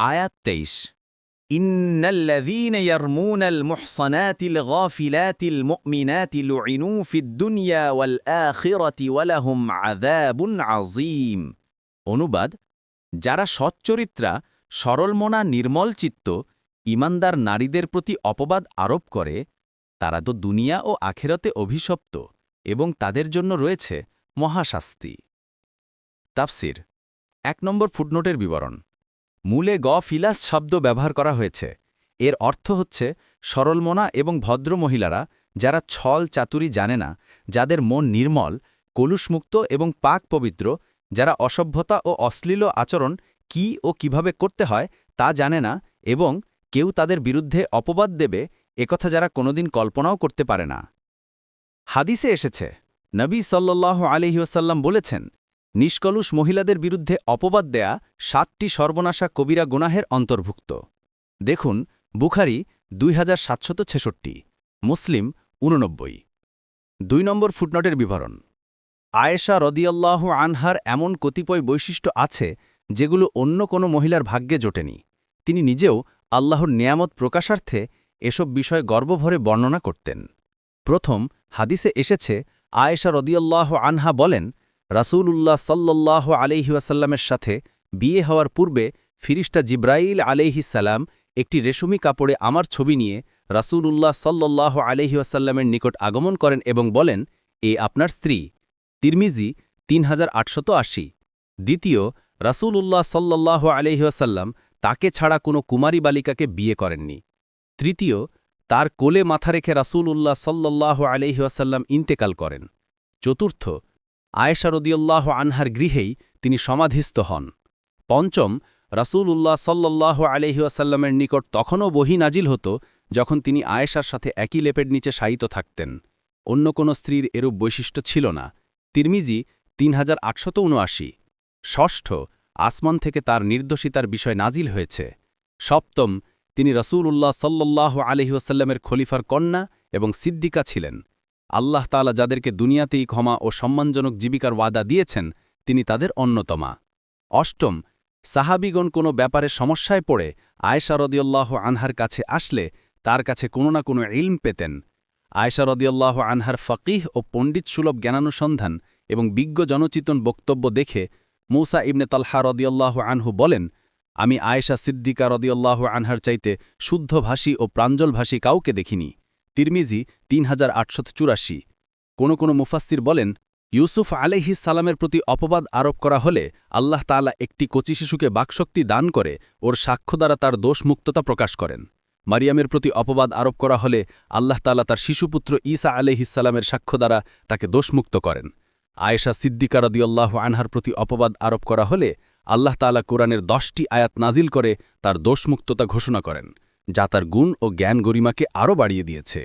আয়াত তেইশ إن الذين يرمون المحصنات الغافلات المؤمنات لعنوا في الدنيا والآخرة ولهم عذاب عظيم অনুবাদ যারা সচ্চরিত্রা সরলমনা নির্মল চিত্ত ইমানদার নারীদের প্রতি অপবাদ আরোপ করে তারা তো দুনিয়া ও আখেরতে অভিশপ্ত এবং তাদের জন্য রয়েছে মহাশাস্তি তাফসির এক নম্বর ফুটনোটের বিবরণ মূলে গ ফিলাস শব্দ ব্যবহার করা হয়েছে। এর অর্থ হচ্ছে, সরলমনা এবং ভদ্র মহিলারা যারা ছল চাতুরি জানে না, যাদের মন নির্মল, কলুষমুক্ত এবং পাক পবিত্র, যারা অসভ্যতা ও অশ্লীল আচরণ কি ও কীভাবে করতে হয় তা জানে না এবং কেউ তাদের বিরুদ্ধে অপবাদ দেবে একথা যারা কোনোদিন কল্পনাও করতে পারে না। হাদিসে এসেছে, নবী সাল্লাহ আলহিউসাল্লাম বলেছেন নিষ্কলুষ মহিলাদের বিরুদ্ধে অপবাদ দেয়া সাতটি সর্বনাশা কবিরা গুনাহের অন্তর্ভুক্ত। দেখুন, বুখারি দুই মুসলিম উননব্বই দুই নম্বর ফুটনটের বিবরণ। আয়েশা রদিয়াল্লাহ আনহার এমন কতিপয় বৈশিষ্ট্য আছে যেগুলো অন্য কোনো মহিলার ভাগ্যে জোটেনি। তিনি নিজেও আল্লাহর নিয়ামত প্রকাশার্থে এসব বিষয় গর্বভরে বর্ণনা করতেন। প্রথম হাদিসে এসেছে, আয়েশা রদিয়াল্লাহ আনহা বলেন রাসূলুল্লাহ সাল্লাহ আলহিউসাল্লামের সাথে বিয়ে হওয়ার পূর্বে ফিরিস্টা জিব্রাইল আলাইহিসাল্লাম একটি রেশমি কাপড়ে আমার ছবি নিয়ে রাসূলুল্লাহ সাল্লাহ আলহিউসাল্লামের নিকট আগমন করেন এবং বলেন, এ আপনার স্ত্রী। তিরমিজি তিন দ্বিতীয়, রাসূলুল্লাহ সাল্লাহ আলহিউসাল্লাম তাকে ছাড়া কোনো কুমারী বালিকাকে বিয়ে করেননি। তৃতীয়, তার কোলে মাথা রেখে রাসূলুল্লাহ সাল্লাহ আলহিউসাল্লাম ইন্তেকাল করেন। চতুর্থ আয়েশা রদিউল্লাহ আনহার গৃহেই তিনি সমাধিস্থ হন। পঞ্চম, রাসূলুল্লাহ সাল্লাহ আলহিউসাল্লামের নিকট তখনও বহি নাজিল হতো যখন তিনি আয়েশার সাথে একই লেপের নিচে শায়িত থাকতেন। অন্য কোনো স্ত্রীর এরূপ বৈশিষ্ট্য ছিল না। তিরমিজি তিন হাজার আটশত উনআশি ষষ্ঠ, আসমান থেকে তার নির্দোষিতার বিষয় নাজিল হয়েছে। সপ্তম, তিনি রসূলুল্লাহ সাল্লাহ আলহিউসাল্লামের খলিফার কন্যা এবং সিদ্দিকা ছিলেন। আল্লাহ তালা যাদেরকে দুনিয়াতেই ক্ষমা ও সম্মানজনক জীবিকার ওয়াদা দিয়েছেন, তিনি তাদের অন্যতমা। অষ্টম, সাহাবিগণ কোনো ব্যাপারে সমস্যায় পড়ে, আয়েশা রদিয়াল্লাহ আনহার কাছে আসলে তার কাছে কোনো না কোনো ইলম পেতেন। আয়েশা রদিয়াল্লাহ আনহার ফকিহ ও পণ্ডিত সুলভ জ্ঞানানুসন্ধান এবং বিজ্ঞ জনচিতন বক্তব্য দেখে মৌসা ইবনে তালহা রদিয়াল্লাহ আনহু বলেন, আমি আয়েশা সিদ্দিকা রদিয়াল্লাহ আনহার চাইতে শুদ্ধভাষী ও প্রাঞ্জলভাষী কাউকে দেখিনি। তিরমিজি তিন হাজার চুরাশি। কোনো কোনো মুফাস্সির বলেন, ইউসুফ আলাইহিস সালামের প্রতি অপবাদ আরোপ করা হলে আল্লাহ তালা একটি কচি শিশুকে বাকশক্তি দান করে ওর সাক্ষ্য দ্বারা তার দোষমুক্ততা প্রকাশ করেন। মারিয়ামের প্রতি অপবাদ আরোপ করা হলে আল্লাহ তালা তার শিশুপুত্র ঈসা আলহিসাল্লামের সাক্ষ্য দ্বারা তাকে দোষমুক্ত করেন। আয়েশা সিদ্দিকা রদিয়াল্লাহ আনহার প্রতি অপবাদ আরোপ করা হলে আল্লাহ তালা কোরআনের দশটি আয়াত নাজিল করে তার দোষমুক্ততা ঘোষণা করেন। যা তার গুণ ও জ্ঞান গরিমাকে আরও বাড়িয়ে দিয়েছে।